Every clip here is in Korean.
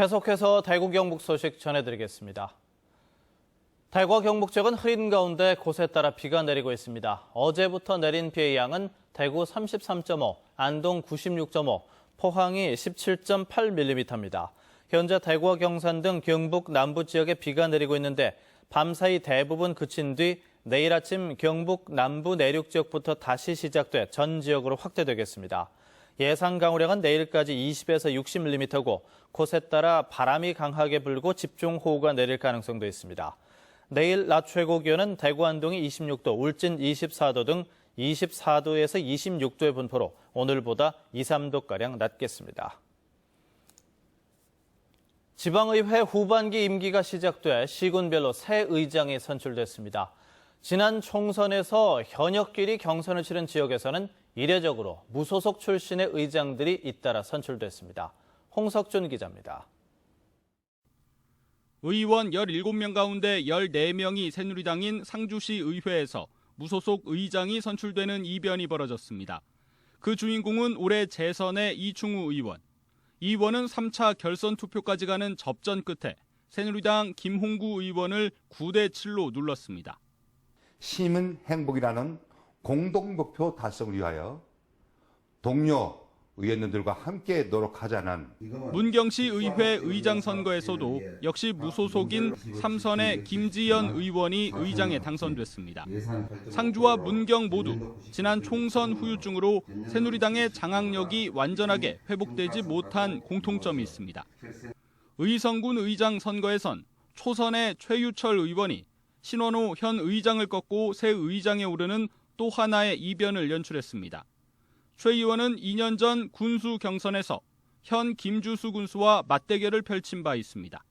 계속해서 대구 경북 소식 전해드리겠습니다. 대구와 경북 지역은 흐린 가운데 곳에 따라 비가 내리고 있습니다. 어제부터 내린 비의 양은 대구 33.5, 안동 96.5, 포항이 17.8mm입니다. 현재 대구와 경산 등 경북 남부 지역에 비가 내리고 있는데 밤사이 대부분 그친 뒤 내일 아침 경북 남부 내륙 지역부터 다시 시작돼 전 지역으로 확대되겠습니다. 예상 강우량은 내일까지 20에서 60mm고 곳에 따라 바람이 강하게 불고 집중호우가 내릴 가능성도 있습니다. 내일 낮 최고 기온은 대구 안동이 26도, 울진 24도 등 24도에서 26도의 분포로 오늘보다 2, 3도가량 낮겠습니다. 지방의회 후반기 임기가 시작돼 시군별로 새 의장이 선출됐습니다. 지난 총선에서 현역끼리 경선을 치른 지역에서는 이례적으로 무소속 출신의 의장들이 잇따라 선출됐습니다. 홍석준 기자입니다. 의원 17명 가운데 14명이 새누리당인 상주시 의회에서 무소속 의장이 선출되는 이변이 벌어졌습니다. 그 주인공은 올해 재선의 이충우 의원. 이 의원은 3차 결선 투표까지 가는 접전 끝에 새누리당 김홍구 의원을 9대 7로 눌렀습니다. 시민 행복이라는 공동 목표 달성을 위하여 동료 의원님들과 함께 노력하자는 문경시 의회 의장 선거에서도 역시 무소속인 삼선의 김지연 의원이 의장에 당선됐습니다. 상주와 문경 모두 지난 총선 후유증으로 새누리당의 장악력이 완전하게 회복되지 못한 공통점이 있습니다. 의성군 의장 선거에선 초선의 최유철 의원이 신원호 현 의장을 꺾고 새 의장에 오르는 또 하나의 이변을 연출했습니다. 최 의원은 2년 전 군수 경선에서 현 김주수 군수와 맞대결을 펼친 바 있습니다.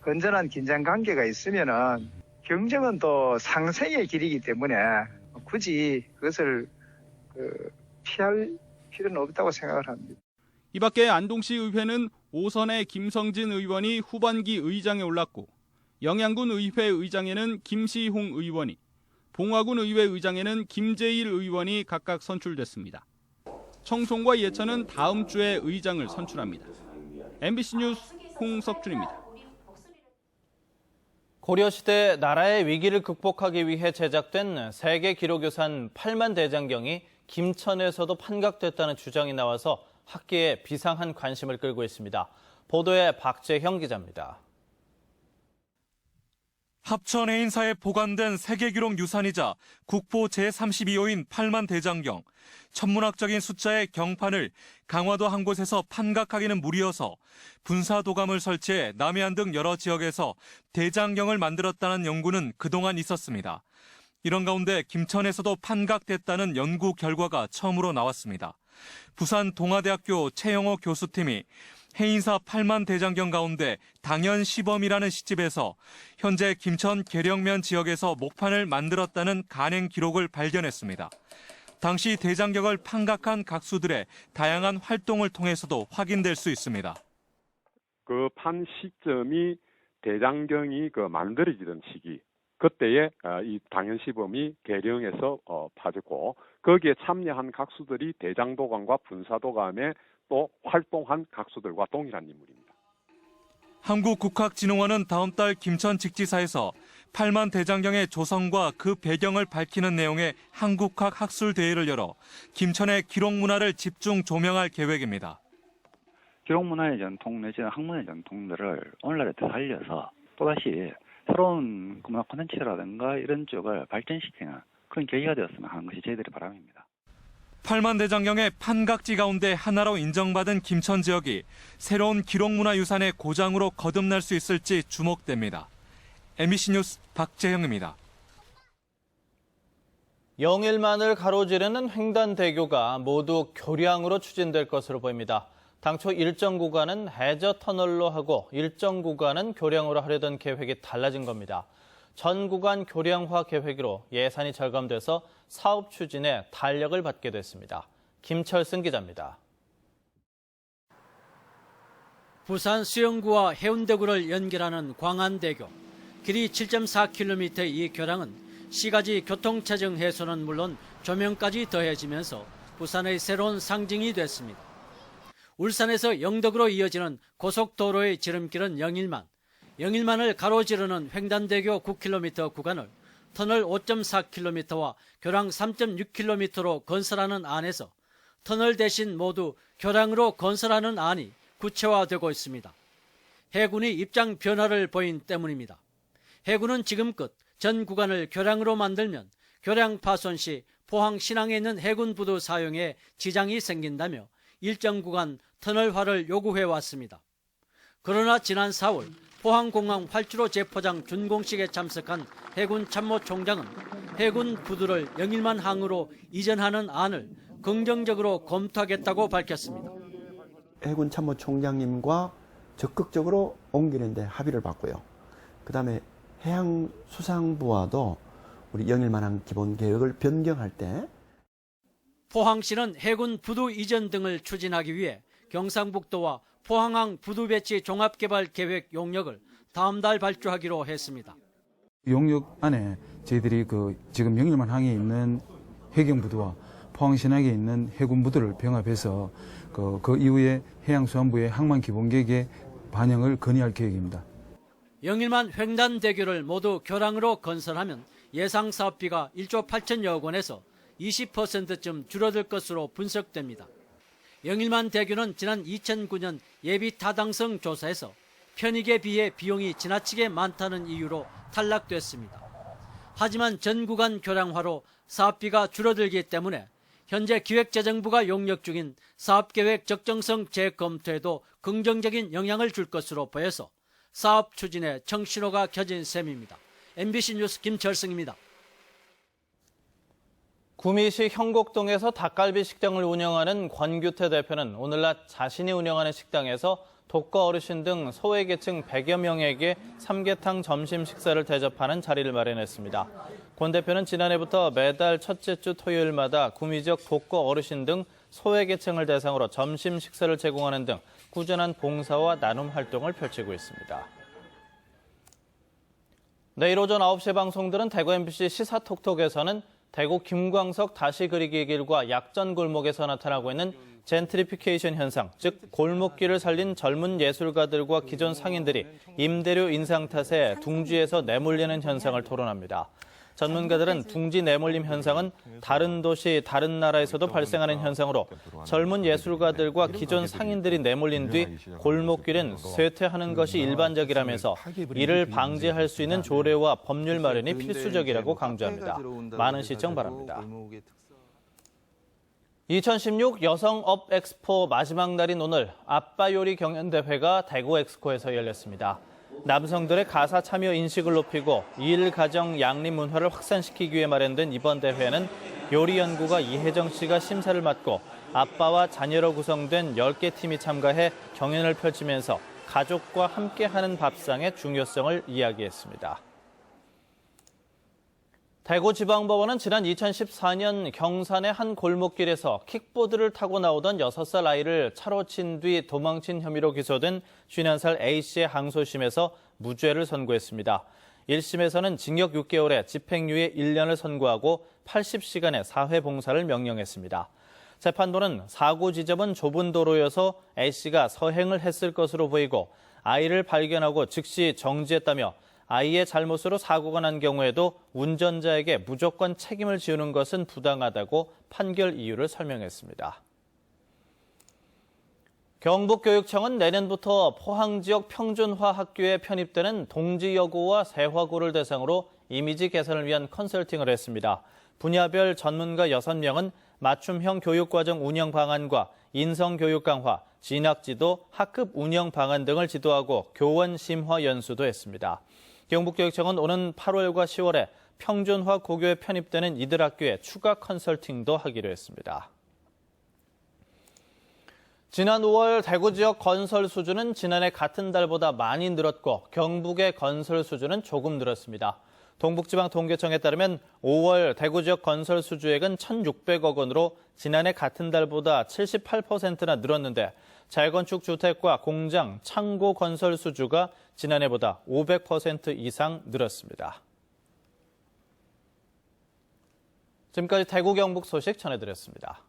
건전한 긴장 관계가 있으면은 경쟁은 또 상생의 길이기 때문에 굳이 그것을 그 피할 필요는 없다고 생각을 합니다. 이 밖에 안동시 의회는 오선의 김성진 의원이 후반기 의장에 올랐고 영양군 의회 의장에는 김시홍 의원이 봉화군 의회 의장에는 김재일 의원이 각각 선출됐습니다. 청송과 예천은 다음 주에 의장을 선출합니다. MBC 뉴스 홍석준입니다. 고려시대 나라의 위기를 극복하기 위해 제작된 세계 기록유산 8만 대장경이 김천에서도 판각됐다는 주장이 나와서 학계에 비상한 관심을 끌고 있습니다. 보도에 박재형 기자입니다. 합천 해 인사에 보관된 세계기록 유산이자 국보 제32호인 8만 대장경. 천문학적인 숫자의 경판을 강화도 한 곳에서 판각하기는 무리여서 분사도감을 설치해 남해안 등 여러 지역에서 대장경을 만들었다는 연구는 그동안 있었습니다. 이런 가운데 김천에서도 판각됐다는 연구 결과가 처음으로 나왔습니다. 부산 동아대학교 최영호 교수팀이 해인사 8만 대장경 가운데 당연 시범이라는 시집에서 현재 김천 계령면 지역에서 목판을 만들었다는 간행 기록을 발견했습니다. 당시 대장경을 판각한 각수들의 다양한 활동을 통해서도 확인될 수 있습니다. 그 판 시점이 대장경이 그 만들어지던 시기 그때에 어, 이 당연 시범이 계령에서 어, 파졌고 거기에 참여한 각수들이 대장도감과 분사도감에 또 활동한 각수들과 동일한 인물입니다. 한국국학진흥원은 다음 달 김천 직지사에서 8만 대장경의 조성과 그 배경을 밝히는 내용의 한국학 학술 대회를 열어 김천의 기록 문화를 집중 조명할 계획입니다. 기록 문화의 전통 내지는 학문의 전통들을 오늘날에 더 살려서 또다시 새로운 문화 콘텐츠라든가 이런 쪽을 발전시키는 그런 계기가 되었으면 하는 것이 저희들의 바람입니다. 8만 대장경의 판각지 가운데 하나로 인정받은 김천 지역이 새로운 기록문화유산의 고장으로 거듭날 수 있을지 주목됩니다. MBC 뉴스 박재형입니다. 영일만을 가로지르는 횡단대교가 모두 교량으로 추진될 것으로 보입니다. 당초 일정 구간은 해저 터널로 하고 일정 구간은 교량으로 하려던 계획이 달라진 겁니다. 전 구간 교량화 계획으로 예산이 절감돼서 사업 추진에 탄력을 받게 됐습니다. 김철승 기자입니다. 부산 수영구와 해운대구를 연결하는 광안대교. 길이 7.4km의 이 교량은 시가지 교통체증 해소는 물론 조명까지 더해지면서 부산의 새로운 상징이 됐습니다. 울산에서 영덕으로 이어지는 고속도로의 지름길은 영일만, 영일만을 가로지르는 횡단대교 9km 구간을 터널 5.4km와 교량 3.6km로 건설하는 안에서 터널 대신 모두 교량으로 건설하는 안이 구체화되고 있습니다. 해군이 입장 변화를 보인 때문입니다. 해군은 지금껏 전 구간을 교량으로 만들면 교량 파손 시 포항 신항에 있는 해군 부두 사용에 지장이 생긴다며 일정 구간 터널화를 요구해 왔습니다. 그러나 지난 4월 포항공항 활주로 재포장 준공식에 참석한 해군 참모총장은 해군 부두를 영일만 항으로 이전하는 안을 긍정적으로 검토하겠다고 밝혔습니다. 해군 참모총장님과 적극적으로 옮기는데 합의를 봤고요. 그 다음에 해양수상부와도 우리 영일만항 기본 계획을 변경할 때 포항시는 해군 부두 이전 등을 추진하기 위해 경상북도와 포항항 부두 배치 종합개발 계획 용역을 다음 달 발주하기로 했습니다. 용역 안에 저희들이 그 지금 영일만 항에 있는 해경 부두와 포항 신항에 있는 해군 부두를 병합해서 그, 그 이후에 해양수산부의 항만 기본계획에 반영을 건의할 계획입니다. 영일만 횡단 대교를 모두 교량으로 건설하면 예상 사업비가 1조 8천여 억 원에서 20%쯤 줄어들 것으로 분석됩니다. 영일만 대교는 지난 2009년 예비 타당성 조사에서 편익에 비해 비용이 지나치게 많다는 이유로 탈락됐습니다. 하지만 전 구간 교량화로 사업비가 줄어들기 때문에 현재 기획재정부가 용역 중인 사업계획 적정성 재검토에도 긍정적인 영향을 줄 것으로 보여서 사업 추진에 청신호가 켜진 셈입니다. MBC 뉴스 김철승입니다. 구미시 형곡동에서 닭갈비 식당을 운영하는 권규태 대표는 오늘 낮 자신이 운영하는 식당에서 독거 어르신 등 소외계층 100여 명에게 삼계탕 점심 식사를 대접하는 자리를 마련했습니다. 권 대표는 지난해부터 매달 첫째 주 토요일마다 구미 지역 독거 어르신 등 소외계층을 대상으로 점심 식사를 제공하는 등 꾸준한 봉사와 나눔 활동을 펼치고 있습니다. 내일 오전 9시 방송들은 대구 MBC 시사톡톡에서는 대구 김광석 다시 그리기 길과 약전 골목에서 나타나고 있는 젠트리피케이션 현상, 즉 골목길을 살린 젊은 예술가들과 기존 상인들이 임대료 인상 탓에 둥지에서 내몰리는 현상을 토론합니다. 전문가들은 둥지 내몰림 현상은 다른 도시, 다른 나라에서도 발생하는 현상으로 젊은 예술가들과 기존 상인들이 내몰린 뒤 골목길은 쇠퇴하는 것이 일반적이라면서 이를 방지할 수 있는 조례와 법률 마련이 필수적이라고 강조합니다. 많은 시청 바랍니다. 2016 여성업 엑스포 마지막 날인 오늘 아빠 요리 경연대회가 대구 엑스코에서 열렸습니다. 남성들의 가사 참여 인식을 높이고 일, 가정, 양립 문화를 확산시키기 위해 마련된 이번 대회는 요리 연구가 이혜정 씨가 심사를 맡고 아빠와 자녀로 구성된 10개 팀이 참가해 경연을 펼치면서 가족과 함께하는 밥상의 중요성을 이야기했습니다. 대구지방법원은 지난 2014년 경산의 한 골목길에서 킥보드를 타고 나오던 6살 아이를 차로 친 뒤 도망친 혐의로 기소된 51살 A씨의 항소심에서 무죄를 선고했습니다. 1심에서는 징역 6개월에 집행유예 1년을 선고하고 80시간의 사회봉사를 명령했습니다. 재판부는 사고 지점은 좁은 도로여서 A씨가 서행을 했을 것으로 보이고 아이를 발견하고 즉시 정지했다며 아이의 잘못으로 사고가 난 경우에도 운전자에게 무조건 책임을 지우는 것은 부당하다고 판결 이유를 설명했습니다. 경북교육청은 내년부터 포항 지역 평준화 학교에 편입되는 동지 여고와 세화고를 대상으로 이미지 개선을 위한 컨설팅을 했습니다. 분야별 전문가 6명은 맞춤형 교육과정 운영 방안과 인성 교육 강화, 진학 지도, 학급 운영 방안 등을 지도하고 교원 심화 연수도 했습니다. 경북교육청은 오는 8월과 10월에 평준화 고교에 편입되는 이들 학교에 추가 컨설팅도 하기로 했습니다. 지난 5월 대구 지역 건설 수주는 지난해 같은 달보다 많이 늘었고 경북의 건설 수주는 조금 늘었습니다. 동북지방통계청에 따르면 5월 대구 지역 건설 수주액은 1,600억 원으로 지난해 같은 달보다 78%나 늘었는데 재건축 주택과 공장, 창고 건설 수주가 지난해보다 500% 이상 늘었습니다. 지금까지 대구 경북 소식 전해드렸습니다.